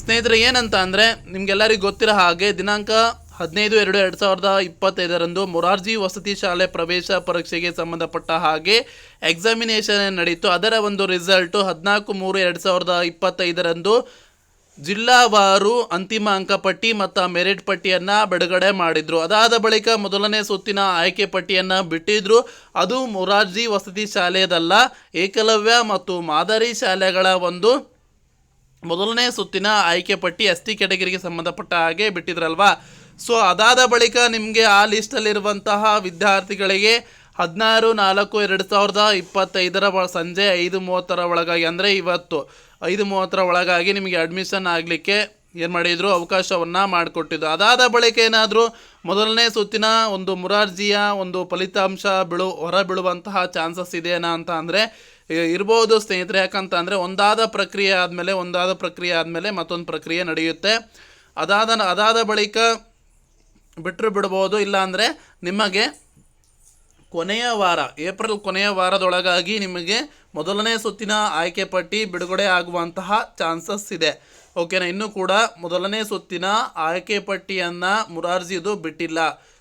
ಸ್ನೇಹಿತರೆ, ಏನಂತ ಅಂದರೆ ನಿಮಗೆಲ್ಲರಿಗೂ ಗೊತ್ತಿರೋ ಹಾಗೆ ದಿನಾಂಕ ಹದಿನೈದು ಎರಡು ಎರಡು ಸಾವಿರದ ಇಪ್ಪತ್ತೈದರಂದು ಮೊರಾರ್ಜಿ ವಸತಿ ಶಾಲೆ ಪ್ರವೇಶ ಪರೀಕ್ಷೆಗೆ ಸಂಬಂಧಪಟ್ಟ ಹಾಗೆ ಎಕ್ಸಾಮಿನೇಷನ್ ನಡೆಯಿತು ಅದರ ಒಂದು ರಿಸಲ್ಟು ಹದಿನಾಲ್ಕು ಮೂರು ಎರಡು ಸಾವಿರದ ಇಪ್ಪತ್ತೈದರಂದು ಜಿಲ್ಲಾವಾರು ಅಂತಿಮ ಅಂಕಪಟ್ಟಿ ಮತ್ತು ಮೆರಿಟ್ ಪಟ್ಟಿಯನ್ನು ಬಿಡುಗಡೆ ಮಾಡಿದರು. ಅದಾದ ಬಳಿಕ ಮೊದಲನೇ ಸುತ್ತಿನ ಆಯ್ಕೆ ಪಟ್ಟಿಯನ್ನು ಬಿಟ್ಟಿದ್ರು. ಅದು ಮೊರಾರ್ಜಿ ವಸತಿ ಶಾಲೆಯದಲ್ಲ, ಏಕಲವ್ಯ ಮತ್ತು ಮಾದರಿ ಶಾಲೆಗಳ ಒಂದು ಮೊದಲನೇ ಸುತ್ತಿನ ಆಯ್ಕೆ ಪಟ್ಟಿ ಎಸ್ ಟಿ ಕ್ಯಾಟಗರಿಗೆ ಸಂಬಂಧಪಟ್ಟ ಹಾಗೆ ಬಿಟ್ಟಿದ್ರಲ್ವಾ? ಸೊ ಅದಾದ ಬಳಿಕ ನಿಮಗೆ ಆ ಲಿಸ್ಟಲ್ಲಿರುವಂತಹ ವಿದ್ಯಾರ್ಥಿಗಳಿಗೆ ಹದಿನಾರು, ನಾಲ್ಕು, ಎರಡು ಸಾವಿರದ ಇಪ್ಪತ್ತೈದರ ಸಂಜೆ ಐದು ಮೂವತ್ತರ ಒಳಗಾಗಿ, ಅಂದರೆ ಇವತ್ತು ಐದು ಮೂವತ್ತರ ಒಳಗಾಗಿ ನಿಮಗೆ ಅಡ್ಮಿಷನ್ ಆಗಲಿಕ್ಕೆ ಏನು ಮಾಡಿದ್ರು? ಅವಕಾಶವನ್ನು ಮಾಡಿಕೊಟ್ಟಿದ್ದು ಅದಾದ ಬಳಿಕ ಏನಾದರೂ? ಮೊದಲನೇ ಸುತ್ತಿನ ಒಂದು ಮುರಾರ್ಜಿಯ ಒಂದು ಫಲಿತಾಂಶ ಬೀಳು, ಹೊರ ಬೀಳುವಂತಹ ಚಾನ್ಸಸ್ ಇದೆಯಾ ಅಂತ ಅಂದರೆ ಇರ್ಬೋದು ಸ್ನೇಹಿತರೆ. ಯಾಕಂತ ಅಂದರೆ ಒಂದಾದ ಪ್ರಕ್ರಿಯೆ ಆದಮೇಲೆ, ಒಂದಾದ ಪ್ರಕ್ರಿಯೆ ಆದಮೇಲೆ ಮತ್ತೊಂದು ಪ್ರಕ್ರಿಯೆ ನಡೆಯುತ್ತೆ. ಅದಾದ ಅದಾದ ಬಳಿಕ ಬಿಟ್ಟರು ಬಿಡ್ಬೋದು. ಇಲ್ಲಾಂದರೆ ನಿಮಗೆ ಕೊನೆಯ ವಾರ, ಏಪ್ರಿಲ್ ಕೊನೆಯ ವಾರದೊಳಗಾಗಿ ನಿಮಗೆ ಮೊದಲನೇ ಸುತ್ತಿನ ಆಯ್ಕೆ ಪಟ್ಟಿ ಬಿಡುಗಡೆ ಆಗುವಂತಹ ಚಾನ್ಸಸ್ ಇದೆ. ಓಕೆನಾ, ಇನ್ನೂ ಕೂಡ ಮೊದಲನೇ ಸುತ್ತಿನ ಆಯ್ಕೆ ಪಟ್ಟಿಯನ್ನು ಮುರಾರ್ಜಿದು ಬಿಟ್ಟಿಲ್ಲ.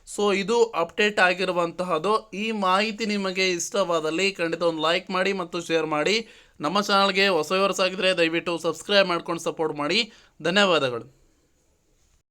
ಸೊ, ಇದು ಅಪ್ಡೇಟ್ ಆಗಿರುವಂತಹದ್ದು. ಈ ಮಾಹಿತಿ ನಿಮಗೆ ಇಷ್ಟವಾದಲ್ಲಿ ಖಂಡಿತ ಒಂದು ಲೈಕ್ ಮಾಡಿ ಮತ್ತು ಶೇರ್ ಮಾಡಿ. ನಮ್ಮ ಚಾನಲ್ಗೆ ಹೊಸ ಆಗಿದ್ರೆ ದಯವಿಟ್ಟು ಸಬ್ಸ್ಕ್ರೈಬ್ ಮಾಡ್ಕೊಂಡು ಸಪೋರ್ಟ್ ಮಾಡಿ. ಧನ್ಯವಾದಗಳು.